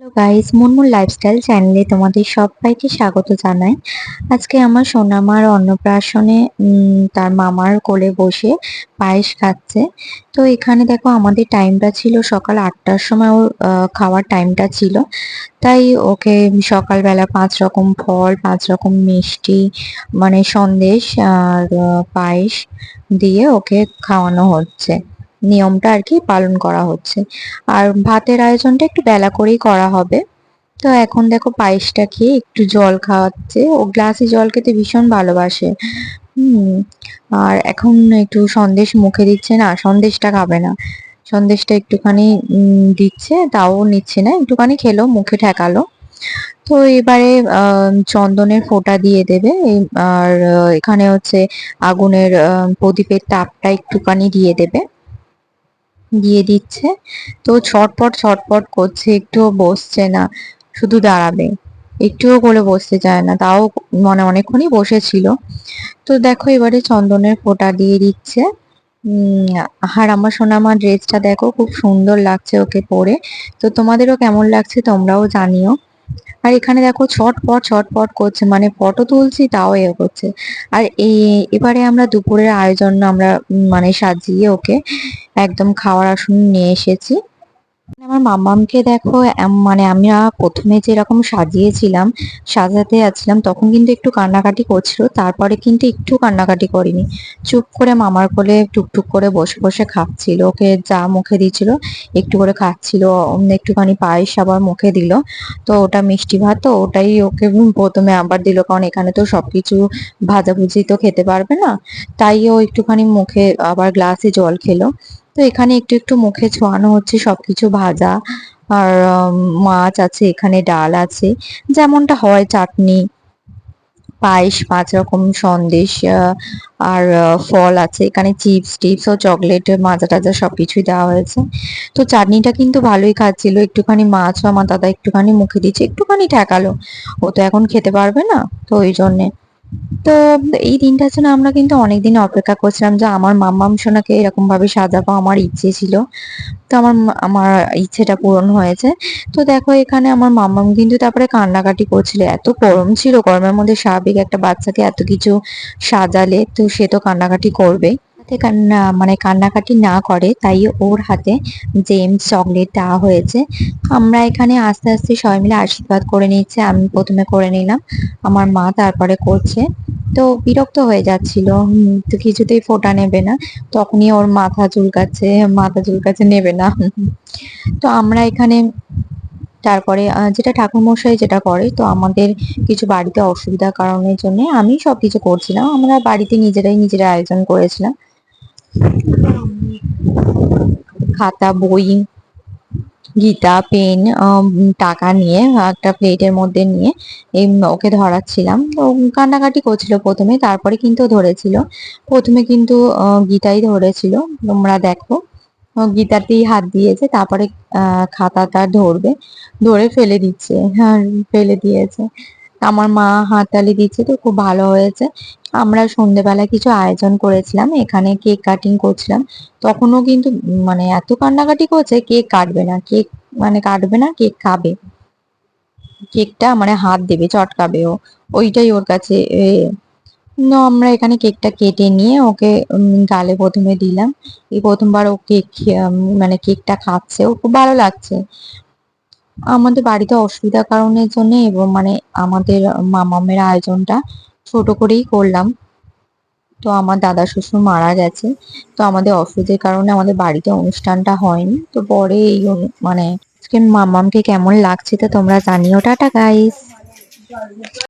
Hello guys Munmun lifestyle চ্যানেলে তোমাদের সবাইকে স্বাগত জানাই। আজকে আমার সোনামার অন্নপ্রাশনে তার মামার কোলে বসে পায়েস খাচ্ছে। তো এখানে দেখো আমাদের টাইমটা ছিল সকাল আটটার সময় ওর খাওয়ার টাইমটা ছিল। তাই ওকে সকালবেলা পাঁচ রকম ফল, পাঁচ রকম মিষ্টি মানে সন্দেশ আর পায়েস দিয়ে ওকে খাওয়ানো হচ্ছে। নিয়মটা আর কি পালন করা হচ্ছে। আর ভাতের আয়োজনটা একটু বেলা করেই করা হবে। তো এখন দেখো পায়েসটা খেয়ে একটু জল খাওয়াচ্ছে। ও গ্লাসে জল খেতে ভীষণ ভালোবাসে। হুম, আর এখন একটু সন্দেশ মুখে দিচ্ছে না, সন্দেশটা খাবে না। সন্দেশটা একটুখানি দিচ্ছে, তাও নিচ্ছে না, একটুখানি খেলো, মুখে ঠেকালো। তো এবারে চন্দনের ফোঁটা দিয়ে দেবে। আর এখানে হচ্ছে আগুনের প্রদীপের তাপটা একটুখানি দিয়ে দেবে। দিয়ে দিচ্ছে। তো ছটপট ছটপট করছে একটু বসছে না, শুধু দাঁড়াবে। একটুও করে বসতে চায় না, তাও মনে অনেকক্ষণই বসেছিল। তো দেখো এবারে চন্দনের ফোঁটা দিয়ে দিচ্ছে। আর আমার সোনামার ড্রেসটা দেখো, খুব সুন্দর লাগছে ওকে পরে। তো তোমাদেরও কেমন লাগছে তোমরাও জানিও। আর এখানে দেখো ছটপট ছটপট করছে মানে ফটো তুলছি, তাও এ করছে। আর এই, এবারে আমরা দুপুরের আয়োজন আমরা মানে সাজিয়ে ওকে একদম খাওয়ার আসন নিয়ে এসেছি। আমার মাম্মামকে দেখো মানে আমরা প্রথমে যেরকম সাজিয়েছিলাম, সাজাতে যাচ্ছিলাম, তখন কিন্তু একটু কান্নাকাটি করছিল, তারপরে কিন্তু একটু কান্নাকাটি করেনি। চুপ করে মামার কোলে টুকটুক করে বসে বসে খাচ্ছিল, ওকে যা মুখে দিয়েছিল, একটু করে খাচ্ছিল একটুখানি পায়েস আবার মুখে দিল। তো ওটা মিষ্টি ভাত, তো ওটাই ওকে প্রথমে আবার দিল, কারণ এখানে তো সবকিছু ভাজাভুজি তো খেতে পারবে না। তাই ও একটুখানি মুখে আবার গ্লাসে জল খেলো। তো এখানে একটু একটু মুখে ছোঁয়ানো হচ্ছে সবকিছু ভাজা। আর মাছ আছে, এখানে ডাল আছে। যেমনটা হয়, চাটনি, পায়েস, পাঁচ রকম সন্দেশ আর ফল আছে। এখানে চিপস, টিপস ও চকলেট, মাজা টাজা সবকিছুই দেওয়া হয়েছে। তো চাটনিটা কিন্তু ভালোই খাচ্ছিল। একটুখানি মাছও আমার দাদা একটুখানি মুখে দিচ্ছে একটুখানি ঠেকালো। ও তো এখন খেতে পারবে না, তো ওই জন্যে। তো এই দিনটার জন্য আমরা কিন্তু অনেকদিন অপেক্ষা করছিলাম যে আমার মাম্মাম সোনাকে এরকম ভাবে সাজাবো, আমার ইচ্ছে ছিল। তো আমার আমার ইচ্ছেটা পূরণ হয়েছে। তো দেখো এখানে আমার মাম্মাম কিন্তু তারপরে কান্নাকাটি করছিল। এত গরম ছিল, গরমের মধ্যে স্বাভাবিক একটা বাচ্চাকে এত কিছু সাজালে তো সে তো কান্নাকাটি করবে যাতে কান্না মানে কান্নাকাটি না করে, তাই ওর হাতে জেমস চকলেট দেওয়া হয়েছে। আমরা এখানে আস্তে আস্তে সবাই মিলে আশীর্বাদ করে নিচ্ছে আমি প্রথমে করে নিলাম। আমার মা তারপরে করছে। তো বিরক্ত হয়ে যাচ্ছিল তো কিছুতেই ফোঁটা নেবে না। তখনই ওর মাথা চুলকাচ্ছে মাথা চুলকাচ্ছে, নেবে না। তো আমরা এখানে তারপরে যেটা ঠাকুরমশাই যেটা করে, তো আমাদের কিছু বাড়িতে অসুবিধার কারণের জন্য আমি সব কিছু করছিলাম। আমরা বাড়িতে নিজেরাই নিজেরা আয়োজন করেছিলাম। খাতা, বই গীতা পেন টাকা নিয়ে, একটা প্লেটের মধ্যে নিয়ে, এই, ওকে ধরাচ্ছিলাম। তো কান্নাকাটি করছিল প্রথমে, তারপরে কিন্তু ধরেছিল। প্রথমে কিন্তু গীতাই ধরেছিল। তোমরা দেখো গীতাতেই হাত দিয়েছে, তারপরে খাতাটা ধরবে, ধরে ফেলে দিচ্ছে হ্যাঁ ফেলে দিয়েছে। আমার মা হাততালি দিচ্ছে তো, খুব ভালো হয়েছে। আমরা সন্ধেবেলা কিছু আয়োজন করেছিলাম, এখানে কেক কাটিং করছিলাম। তখনও কিন্তু মানে এত কান্নাকাটি করছে, কেক কাটবে না, কেক মানে কাটবে না, কেক খাবে। কেকটা মানে হাত দেবে, চটকাবে ও। ওইটাই ওর কাছে আমরা এখানে কেকটা কেটে নিয়ে ওকে গালে প্রথমে দিলাম। এই প্রথমবার ও কেক মানে কেকটা খাচ্ছে ও খুব ভালো লাগছে। আমাদের বাড়িতে অসুবিধার কারণের জন্য এবং মানে আমাদের মামামের আয়োজনটা ছোট করেই করলাম। তো আমার দাদা শ্বশুর মারা গেছে। তো আমাদের অসুবিধের কারণে আমাদের বাড়িতে অনুষ্ঠানটা হয়নি। তো পরে এই মানে আজকে মামামকে কেমন লাগছে তো তোমরা জানিও। Tata guys